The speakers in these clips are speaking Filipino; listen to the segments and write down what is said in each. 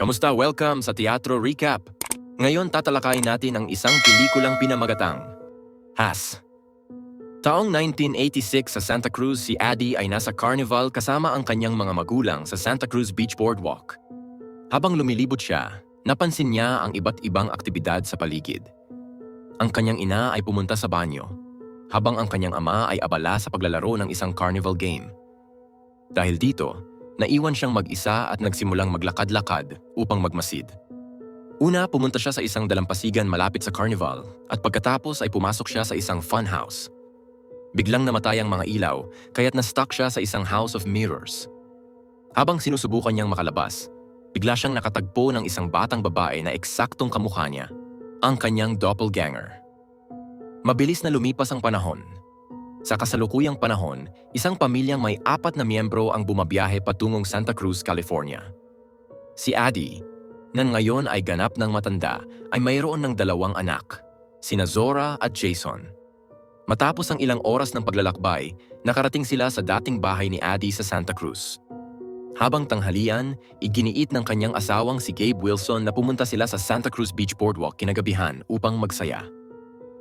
Kamusta? Welcome sa Teatro Recap. Ngayon tatalakayin natin ang isang pelikulang pinamagatang, Has. Taong 1986 sa Santa Cruz, si Addie ay nasa carnival kasama ang kanyang mga magulang sa Santa Cruz Beach Boardwalk. Habang lumilibot siya, napansin niya ang iba't ibang aktibidad sa paligid. Ang kanyang ina ay pumunta sa banyo, habang ang kanyang ama ay abala sa paglalaro ng isang carnival game. Dahil dito, naiwan siyang mag-isa at nagsimulang maglakad-lakad upang magmasid. Una, pumunta siya sa isang dalampasigan malapit sa carnival at pagkatapos ay pumasok siya sa isang funhouse. Biglang namatay ang mga ilaw kaya't na-stuck siya sa isang house of mirrors. Habang sinusubukan niyang makalabas, bigla siyang nakatagpo ng isang batang babae na eksaktong kamukha niya, ang kanyang doppelganger. Mabilis na lumipas ang panahon. Sa kasalukuyang panahon, isang pamilyang may apat na miyembro ang bumabiyahe patungong Santa Cruz, California. Si Addie, na ngayon ay ganap ng matanda, ay mayroon ng dalawang anak, sina Zora at Jason. Matapos ang ilang oras ng paglalakbay, nakarating sila sa dating bahay ni Addie sa Santa Cruz. Habang tanghalian, iginiit ng kanyang asawang si Gabe Wilson na pumunta sila sa Santa Cruz Beach Boardwalk kinagabihan upang magsaya.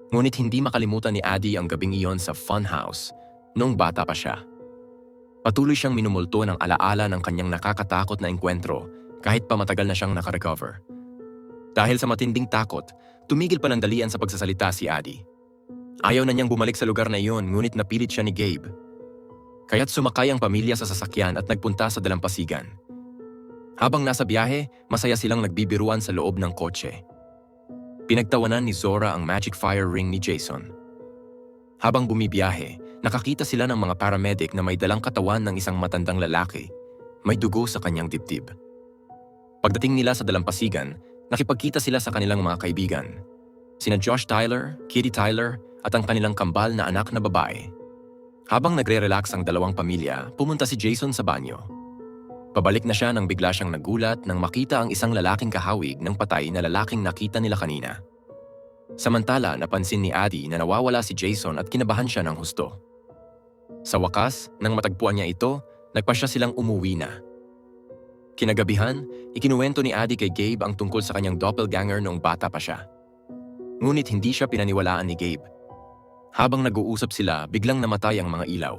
Ngunit hindi makalimutan ni Addie ang gabing iyon sa funhouse noong bata pa siya. Patuloy siyang minumulto ng alaala ng kanyang nakakatakot na engkwentro kahit pa matagal na siyang nakarecover. Dahil sa matinding takot, tumigil pa ng dalian sa pagsasalita si Addie. Ayaw na niyang bumalik sa lugar na iyon ngunit napilit siya ni Gabe. Kaya't sumakay ang pamilya sa sasakyan at nagpunta sa dalampasigan. Habang nasa biyahe, masaya silang nagbibiruan sa loob ng kotse. Pinagtawanan ni Zora ang magic fire ring ni Jason. Habang bumibiyahe, nakakita sila ng mga paramedic na may dalang katawan ng isang matandang lalaki. May dugo sa kanyang dibdib. Pagdating nila sa dalampasigan, nakipagkita sila sa kanilang mga kaibigan. Sina Josh Tyler, Kitty Tyler, at ang kanilang kambal na anak na babae. Habang nagre-relax ang dalawang pamilya, pumunta si Jason sa banyo. Pabalik na siya nang bigla siyang nagulat nang makita ang isang lalaking kahawig ng patay na lalaking nakita nila kanina. Samantala, napansin ni Addie na nawawala si Jason at kinabahan siya ng husto. Sa wakas, nang matagpuan niya ito, nagpa siya silang umuwi na. Kinagabihan, ikinuwento ni Addie kay Gabe ang tungkol sa kanyang doppelganger noong bata pa siya. Ngunit hindi siya pinaniwalaan ni Gabe. Habang nag-uusap sila, biglang namatay ang mga ilaw.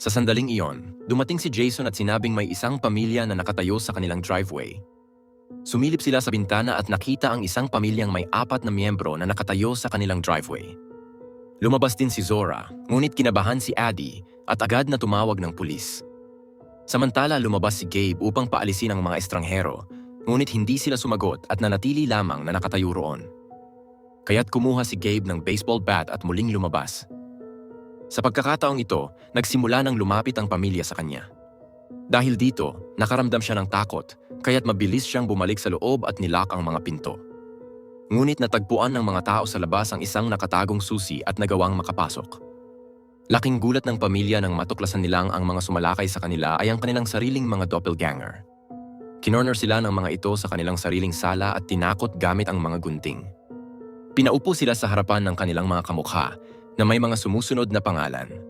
Sa sandaling iyon, dumating si Jason at sinabing may isang pamilya na nakatayo sa kanilang driveway. Sumilip sila sa bintana at nakita ang isang pamilyang may apat na miyembro na nakatayo sa kanilang driveway. Lumabas din si Zora, ngunit kinabahan si Addie at agad na tumawag ng pulis. Samantala lumabas si Gabe upang paalisin ang mga estranghero, ngunit hindi sila sumagot at nanatili lamang na nakatayo roon. Kaya't kumuha si Gabe ng baseball bat at muling lumabas. Sa pagkakataong ito, nagsimula ng lumapit ang pamilya sa kanya. Dahil dito, nakaramdam siya ng takot, kaya't mabilis siyang bumalik sa loob at nilak ang mga pinto. Ngunit natagpuan ng mga tao sa labas ang isang nakatagong susi at nagawang makapasok. Laking gulat ng pamilya nang matuklasan nilang ang mga sumalakay sa kanila ay ang kanilang sariling mga doppelganger. Kinorner sila ng mga ito sa kanilang sariling sala at tinakot gamit ang mga gunting. Pinaupo sila sa harapan ng kanilang mga kamukha na may mga sumusunod na pangalan.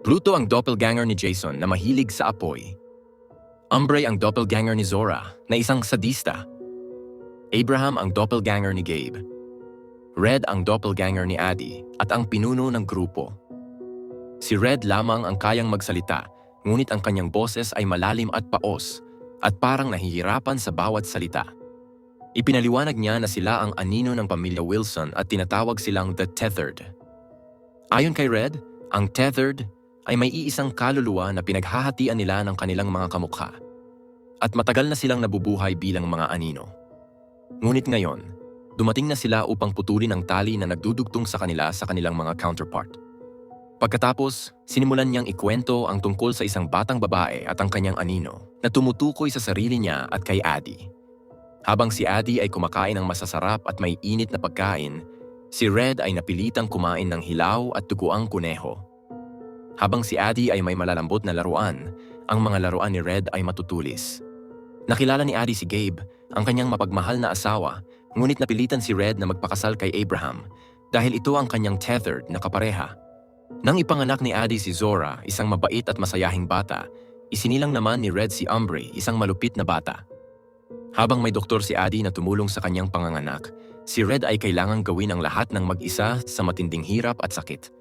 Pluto ang doppelganger ni Jason na mahilig sa apoy. Umbre ang doppelganger ni Zora na isang sadista. Abraham ang doppelganger ni Gabe. Red ang doppelganger ni Addie at ang pinuno ng grupo. Si Red lamang ang kayang magsalita, ngunit ang kanyang boses ay malalim at paos at parang nahihirapan sa bawat salita. Ipinaliwanag niya na sila ang anino ng pamilya Wilson at tinatawag silang The Tethered. Ayon kay Red, ang Tethered ay may iisang kaluluwa na pinaghahatian nila ng kanilang mga kamukha. At matagal na silang nabubuhay bilang mga anino. Ngunit ngayon, dumating na sila upang putulin ang tali na nagdudugtong sa kanila sa kanilang mga counterpart. Pagkatapos, sinimulan niyang ikwento ang tungkol sa isang batang babae at ang kanyang anino na tumutukoy sa sarili niya at kay Addie. Habang si Addie ay kumakain ng masasarap at may init na pagkain, si Red ay napilitang kumain ng hilaw at duguang kuneho. Habang si Addie ay may malalambot na laruan, ang mga laruan ni Red ay matutulis. Nakilala ni Addie si Gabe, ang kanyang mapagmahal na asawa, ngunit napilitan si Red na magpakasal kay Abraham dahil ito ang kanyang tethered na kapareha. Nang ipanganak ni Addie si Zora, isang mabait at masayahing bata, isinilang naman ni Red si Umbre, isang malupit na bata. Habang may doktor si Adi na tumulong sa kanyang panganganak, si Red ay kailangang gawin ang lahat ng mag-isa sa matinding hirap at sakit.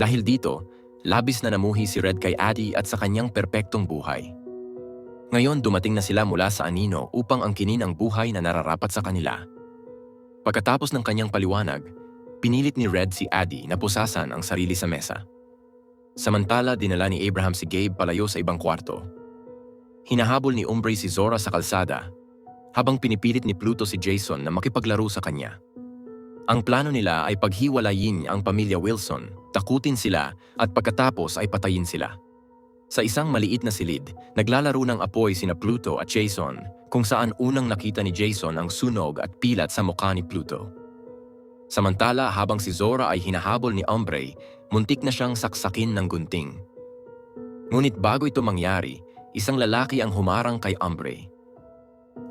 Dahil dito, labis na namuhi si Red kay Adi at sa kanyang perpektong buhay. Ngayon dumating na sila mula sa anino upang angkinin ang buhay na nararapat sa kanila. Pagkatapos ng kanyang paliwanag, pinilit ni Red si Adi na pusasan ang sarili sa mesa. Samantala, dinala ni Abraham si Gabe palayo sa ibang kwarto. Hinahabol ni Umbre si Zora sa kalsada, habang pinipilit ni Pluto si Jason na makipaglaro sa kanya. Ang plano nila ay paghiwalayin ang pamilya Wilson, takutin sila at pagkatapos ay patayin sila. Sa isang maliit na silid, naglalaro ng apoy sina Pluto at Jason kung saan unang nakita ni Jason ang sunog at pilat sa mukha ni Pluto. Samantala habang si Zora ay hinahabol ni Ombre, muntik na siyang saksakin ng gunting. Ngunit bago ito mangyari, isang lalaki ang humarang kay Ombre.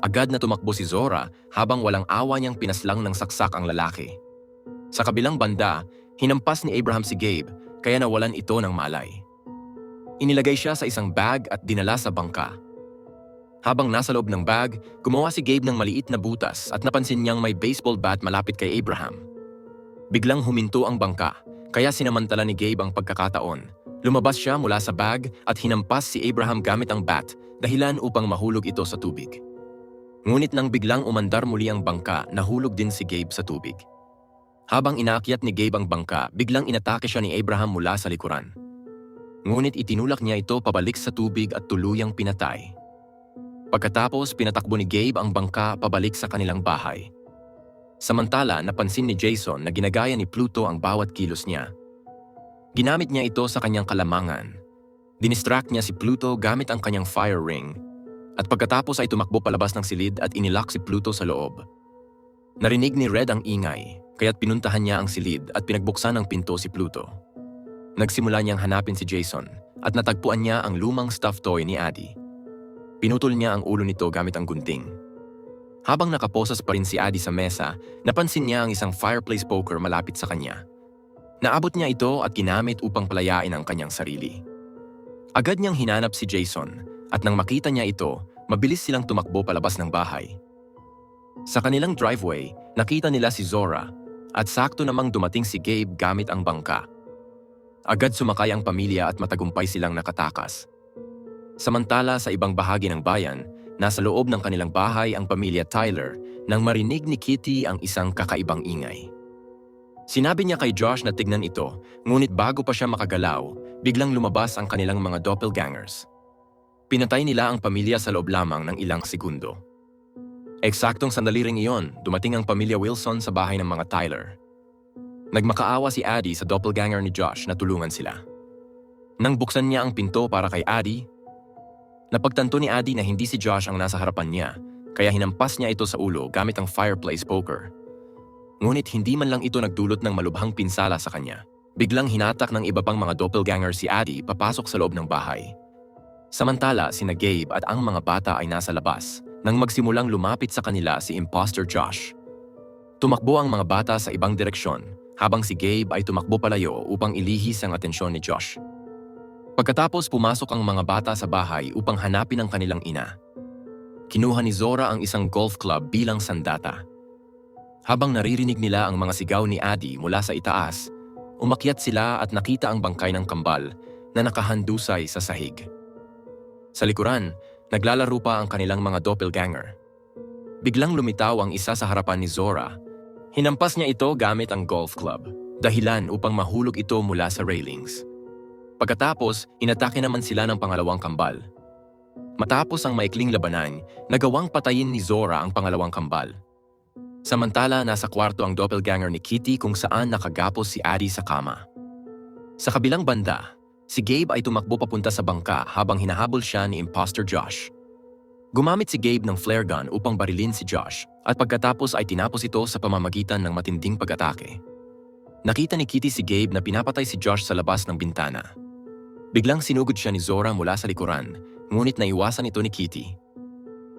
Agad na tumakbo si Zora habang walang awa niyang pinaslang ng saksak ang lalaki. Sa kabilang banda, hinampas ni Abraham si Gabe kaya nawalan ito ng malay. Inilagay siya sa isang bag at dinala sa bangka. Habang nasa loob ng bag, gumawa si Gabe ng maliit na butas at napansin niyang may baseball bat malapit kay Abraham. Biglang huminto ang bangka, kaya sinamantala ni Gabe ang pagkakataon. Lumabas siya mula sa bag at hinampas si Abraham gamit ang bat dahilan upang mahulog ito sa tubig. Ngunit nang biglang umandar muli ang bangka, nahulog din si Gabe sa tubig. Habang inaakyat ni Gabe ang bangka, biglang inatake siya ni Abraham mula sa likuran. Ngunit itinulak niya ito pabalik sa tubig at tuluyang pinatay. Pagkatapos, pinatakbo ni Gabe ang bangka pabalik sa kanilang bahay. Samantala, napansin ni Jason na ginagaya ni Pluto ang bawat kilos niya. Ginamit niya ito sa kanyang kalamangan. Dinistract niya si Pluto gamit ang kanyang fire ring. At pagkatapos ay tumakbo palabas ng silid at inilak si Pluto sa loob. Narinig ni Red ang ingay, kaya't pinuntahan niya ang silid at pinagbuksan ng pinto si Pluto. Nagsimula niyang hanapin si Jason at natagpuan niya ang lumang stuffed toy ni Addie. Pinutol niya ang ulo nito gamit ang gunting. Habang nakaposas pa rin si Addie sa mesa, napansin niya ang isang fireplace poker malapit sa kanya. Naabot niya ito at ginamit upang palayain ang kanyang sarili. Agad niyang hinanap si Jason at nang makita niya ito, mabilis silang tumakbo palabas ng bahay. Sa kanilang driveway, nakita nila si Zora at sakto namang dumating si Gabe gamit ang bangka. Agad sumakay ang pamilya at matagumpay silang nakatakas. Samantala sa ibang bahagi ng bayan, nasa loob ng kanilang bahay ang pamilya Tyler nang marinig ni Kitty ang isang kakaibang ingay. Sinabi niya kay Josh na tignan ito, ngunit bago pa siya makagalaw, biglang lumabas ang kanilang mga doppelgangers. Pinatay nila ang pamilya sa loob lamang ng ilang segundo. Eksaktong sandali ring iyon, dumating ang pamilya Wilson sa bahay ng mga Tyler. Nagmakaawa si Addie sa doppelganger ni Josh na tulungan sila. Nang buksan niya ang pinto para kay Addie, napagtanto ni Addie na hindi si Josh ang nasa harapan niya, kaya hinampas niya ito sa ulo gamit ang fireplace poker. Ngunit hindi man lang ito nagdulot ng malubhang pinsala sa kanya. Biglang hinatak ng iba pang mga doppelganger si Addie papasok sa loob ng bahay. Samantala, sina Gabe at ang mga bata ay nasa labas nang magsimulang lumapit sa kanila si Imposter Josh. Tumakbo ang mga bata sa ibang direksyon habang si Gabe ay tumakbo palayo upang ilihis ang atensyon ni Josh. Pagkatapos pumasok ang mga bata sa bahay upang hanapin ang kanilang ina. Kinuha ni Zora ang isang golf club bilang sandata. Habang naririnig nila ang mga sigaw ni Addie mula sa itaas, umakyat sila at nakita ang bangkay ng kambal na nakahandusay sa sahig. Sa likuran, naglalaro pa ang kanilang mga doppelganger. Biglang lumitaw ang isa sa harapan ni Zora. Hinampas niya ito gamit ang golf club, dahilan upang mahulog ito mula sa railings. Pagkatapos, inatake naman sila ng pangalawang kambal. Matapos ang maikling labanan, nagawang patayin ni Zora ang pangalawang kambal. Samantala, nasa kwarto ang doppelganger ni Kitty kung saan nakagapos si Addie sa kama. Sa kabilang banda, si Gabe ay tumakbo papunta sa bangka habang hinahabol siya ni Imposter Josh. Gumamit si Gabe ng flare gun upang barilin si Josh at pagkatapos ay tinapos ito sa pamamagitan ng matinding pag-atake. Nakita ni Kitty si Gabe na pinapatay si Josh sa labas ng bintana. Biglang sinugod siya ni Zora mula sa likuran, ngunit naiwasan ito ni Kitty.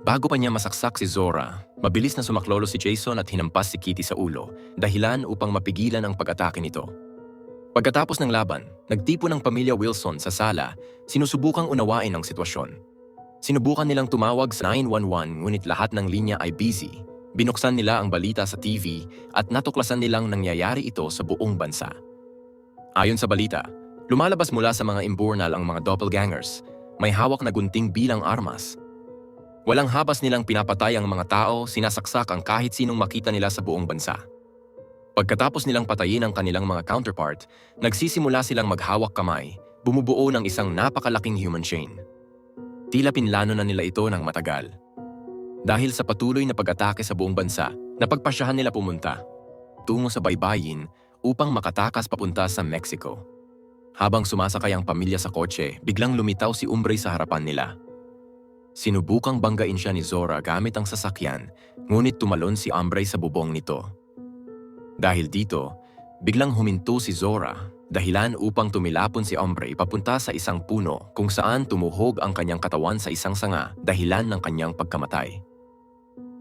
Bago pa niya masaksak si Zora, mabilis na sumaklolo si Jason at hinampas si Kitty sa ulo, dahilan upang mapigilan ang pag-atake nito. Pagkatapos ng laban, nagtipo ng pamilya Wilson sa sala, sinusubukang unawain ang sitwasyon. Sinubukan nilang tumawag sa 911 ngunit lahat ng linya ay busy. Binuksan nila ang balita sa TV at natuklasan nilang nangyayari ito sa buong bansa. Ayon sa balita, lumalabas mula sa mga imburnal ang mga doppelgangers. May hawak na gunting bilang armas. Walang habas nilang pinapatay ang mga tao, sinasaksak ang kahit sinong makita nila sa buong bansa. Pagkatapos nilang patayin ang kanilang mga counterpart, nagsisimula silang maghawak kamay, bumubuo ng isang napakalaking human chain. Tila pinlano na nila ito ng matagal. Dahil sa patuloy na pag-atake sa buong bansa, napagpasyahan nila pumunta tungo sa baybayin upang makatakas papunta sa Mexico. Habang sumasakay ang pamilya sa kotse, biglang lumitaw si Umbre sa harapan nila. Sinubukang banggain siya ni Zora gamit ang sasakyan, ngunit tumalon si Umbre sa bubong nito. Dahil dito, biglang huminto si Zora, dahilan upang tumilapon si Umbre papunta sa isang puno kung saan tumuhog ang kanyang katawan sa isang sanga dahilan ng kanyang pagkamatay.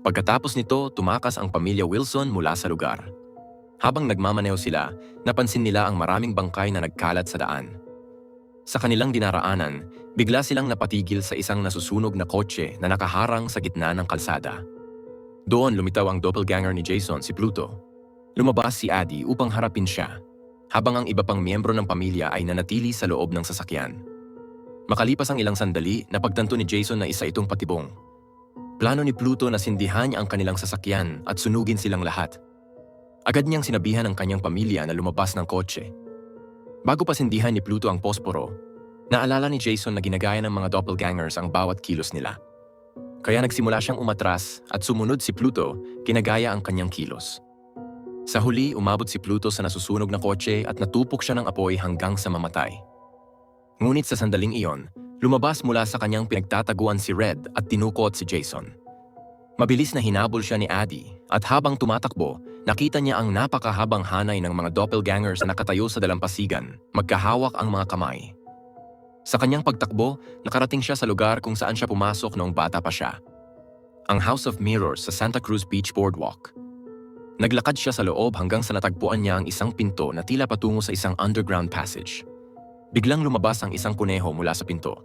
Pagkatapos nito, tumakas ang pamilya Wilson mula sa lugar. Habang nagmamaneho sila, napansin nila ang maraming bangkay na nagkalat sa daan. Sa kanilang dinaraanan, bigla silang napatigil sa isang nasusunog na kotse na nakaharang sa gitna ng kalsada. Doon lumitaw ang doppelganger ni Jason, si Pluto. Lumabas si Addie upang harapin siya, habang ang iba pang miyembro ng pamilya ay nanatili sa loob ng sasakyan. Makalipas ang ilang sandali, napagtanto ni Jason na isa itong patibong. Plano ni Pluto na sindihan ang kanilang sasakyan at sunugin silang lahat. Agad niyang sinabihan ang kanyang pamilya na lumabas ng kotse. Bago pa sindihan ni Pluto ang posporo, naalala ni Jason na ginagaya ng mga doppelgangers ang bawat kilos nila. Kaya nagsimula siyang umatras at sumunod si Pluto, kinagaya ang kanyang kilos. Sa huli, umabot si Pluto sa nasusunog na kotse at natupok siya ng apoy hanggang sa mamatay. Ngunit sa sandaling iyon, lumabas mula sa kanyang pinagtataguan si Red at tinukot si Jason. Mabilis na hinabol siya ni Addie at habang tumatakbo, nakita niya ang napakahabang hanay ng mga doppelgangers na nakatayo sa dalampasigan, magkahawak ang mga kamay. Sa kanyang pagtakbo, nakarating siya sa lugar kung saan siya pumasok noong bata pa siya. Ang House of Mirrors sa Santa Cruz Beach Boardwalk. Naglakad siya sa loob hanggang sa natagpuan niya ang isang pinto na tila patungo sa isang underground passage. Biglang lumabas ang isang kuneho mula sa pinto.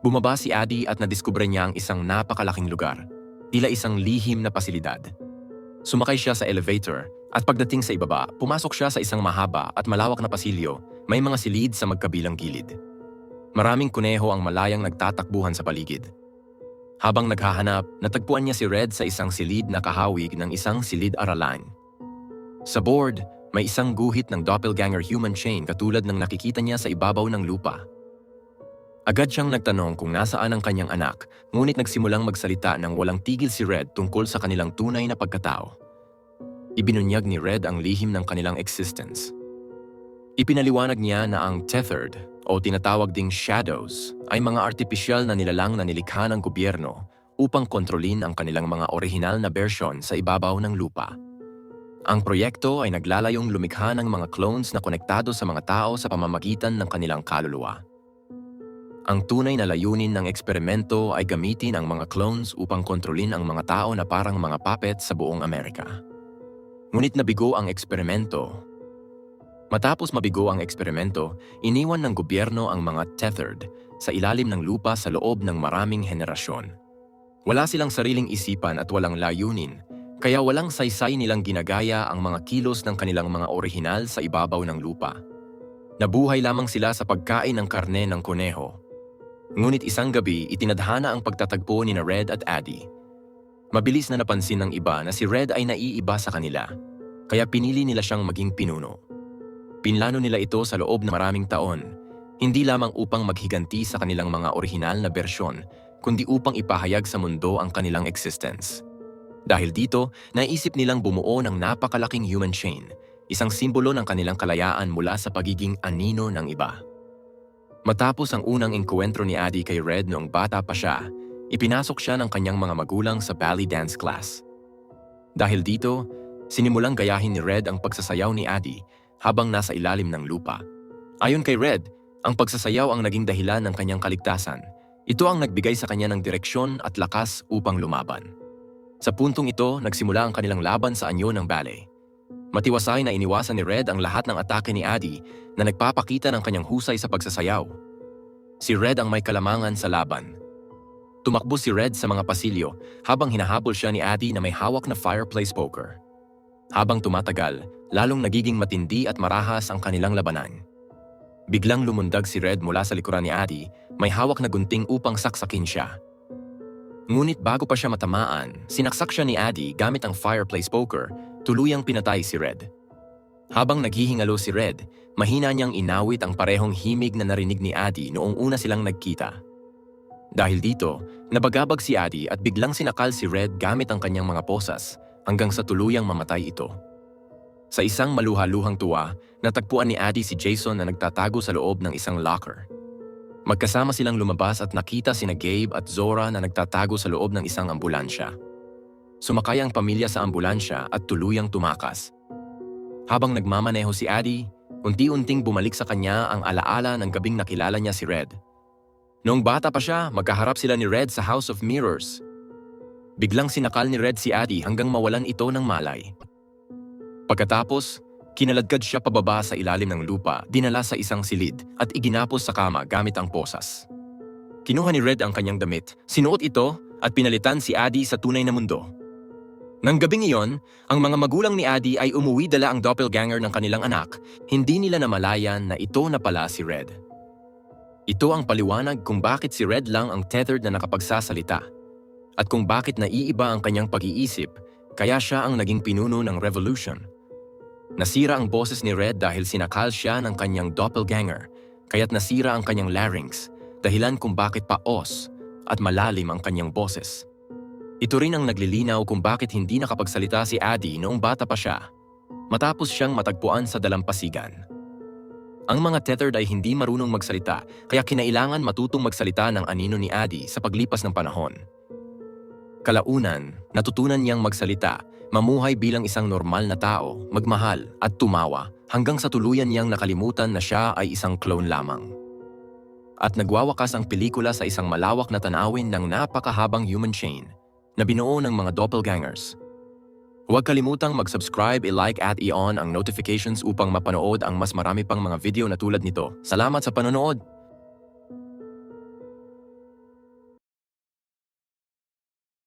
Bumaba si Addie at nadiskubre niya ang isang napakalaking lugar tila isang lihim na pasilidad. Sumakay siya sa elevator at pagdating sa ibaba, pumasok siya sa isang mahaba at malawak na pasilyo, may mga silid sa magkabilang gilid. Maraming kuneho ang malayang nagtatakbuhan sa paligid. Habang naghahanap, natagpuan niya si Red sa isang silid na kahawig ng isang silid aralan. Sa board, may isang guhit ng doppelganger human chain katulad ng nakikita niya sa ibabaw ng lupa. Agad siyang nagtanong kung nasaan ang kanyang anak, ngunit nagsimulang magsalita nang walang tigil si Red tungkol sa kanilang tunay na pagkatao. Ibinunyag ni Red ang lihim ng kanilang existence. Ipinaliwanag niya na ang tethered o tinatawag ding shadows ay mga artipisyal na nilalang na nilikha ng gobyerno upang kontrolin ang kanilang mga orihinal na bersyon sa ibabaw ng lupa. Ang proyekto ay naglalayong lumikha ng mga clones na konektado sa mga tao sa pamamagitan ng kanilang kaluluwa. Ang tunay na layunin ng eksperimento ay gamitin ang mga clones upang kontrolin ang mga tao na parang mga puppet sa buong Amerika. Ngunit nabigo ang eksperimento. Matapos mabigo ang eksperimento, iniwan ng gobyerno ang mga tethered sa ilalim ng lupa sa loob ng maraming henerasyon. Wala silang sariling isipan at walang layunin, kaya walang saysay nilang ginagaya ang mga kilos ng kanilang mga orihinal sa ibabaw ng lupa. Nabuhay lamang sila sa pagkain ng karne ng kuneho Ngunit isang gabi, itinadhana ang pagtatagpo ni na Red at Addie. Mabilis na napansin ng iba na si Red ay naiiba sa kanila, kaya pinili nila siyang maging pinuno. Pinlano nila ito sa loob ng maraming taon, hindi lamang upang maghiganti sa kanilang mga orihinal na bersyon, kundi upang ipahayag sa mundo ang kanilang existence. Dahil dito, naisip nilang bumuo ng napakalaking human chain, isang simbolo ng kanilang kalayaan mula sa pagiging anino ng iba. Matapos ang unang engkwentro ni Addie kay Red noong bata pa siya, ipinasok siya ng kanyang mga magulang sa ballet dance class. Dahil dito, sinimulang gayahin ni Red ang pagsasayaw ni Addie habang nasa ilalim ng lupa. Ayon kay Red, ang pagsasayaw ang naging dahilan ng kanyang kaligtasan. Ito ang nagbigay sa kanya ng direksyon at lakas upang lumaban. Sa puntong ito, nagsimula ang kanilang laban sa anyo ng ballet. Matiwasay na iniwasan ni Red ang lahat ng atake ni Addie na nagpapakita ng kanyang husay sa pagsasayaw. Si Red ang may kalamangan sa laban. Tumakbo si Red sa mga pasilyo habang hinahabol siya ni Addy na may hawak na fireplace poker. Habang tumatagal, lalong nagiging matindi at marahas ang kanilang labanan. Biglang lumundag si Red mula sa likuran ni Addy, may hawak na gunting upang saksakin siya. Ngunit bago pa siya matamaan, sinaksak siya ni Addy gamit ang fireplace poker, tuluyang pinatay si Red. Habang naghihingalo si Red, mahina niyang inawit ang parehong himig na narinig ni Addy noong una silang nagkita. Dahil dito, nabagabag si Addy at biglang sinakal si Red gamit ang kanyang mga posas hanggang sa tuluyang mamatay ito. Sa isang maluhaluhang tuwa, natagpuan ni Addy si Jason na nagtatago sa loob ng isang locker. Magkasama silang lumabas at nakita sina Gabe at Zora na nagtatago sa loob ng isang ambulansya. Sumakay ang pamilya sa ambulansya at tuluyang tumakas. Habang nagmamaneho si Addy, unti-unting bumalik sa kanya ang alaala ng gabing nakilala niya si Red. Noong bata pa siya, magkaharap sila ni Red sa House of Mirrors. Biglang sinakal ni Red si Addy hanggang mawalan ito ng malay. Pagkatapos, kinaladkad siya pababa sa ilalim ng lupa, dinala sa isang silid at iginapos sa kama gamit ang posas. Kinuha ni Red ang kanyang damit, sinuot ito at pinalitan si Addy sa tunay na mundo. Nang gabing iyon, ang mga magulang ni Addy ay umuwi dala ang doppelganger ng kanilang anak, hindi nila namalayan na ito na pala si Red. Ito ang paliwanag kung bakit si Red lang ang tethered na nakapagsasalita at kung bakit naiiba ang kanyang pag-iisip kaya siya ang naging pinuno ng revolution. Nasira ang boses ni Red dahil sinakal siya ng kanyang doppelganger kaya't nasira ang kanyang larynx dahilan kung bakit paos at malalim ang kanyang boses. Ito rin ang naglilinaw kung bakit hindi nakapagsalita si Addy noong bata pa siya matapos siyang matagpuan sa dalampasigan. Ang mga tethered ay hindi marunong magsalita kaya kinailangan matutong magsalita ng anino ni Addy sa paglipas ng panahon. Kalaunan, natutunan niyang magsalita, mamuhay bilang isang normal na tao, magmahal at tumawa hanggang sa tuluyan niyang nakalimutan na siya ay isang clone lamang. At nagwawakas ang pelikula sa isang malawak na tanawin ng napakahabang human chain na binuo ng mga doppelgangers. Huwag kalimutang mag-subscribe, i-like at i-on ang notifications upang mapanood ang mas marami pang mga video na tulad nito. Salamat sa panonood!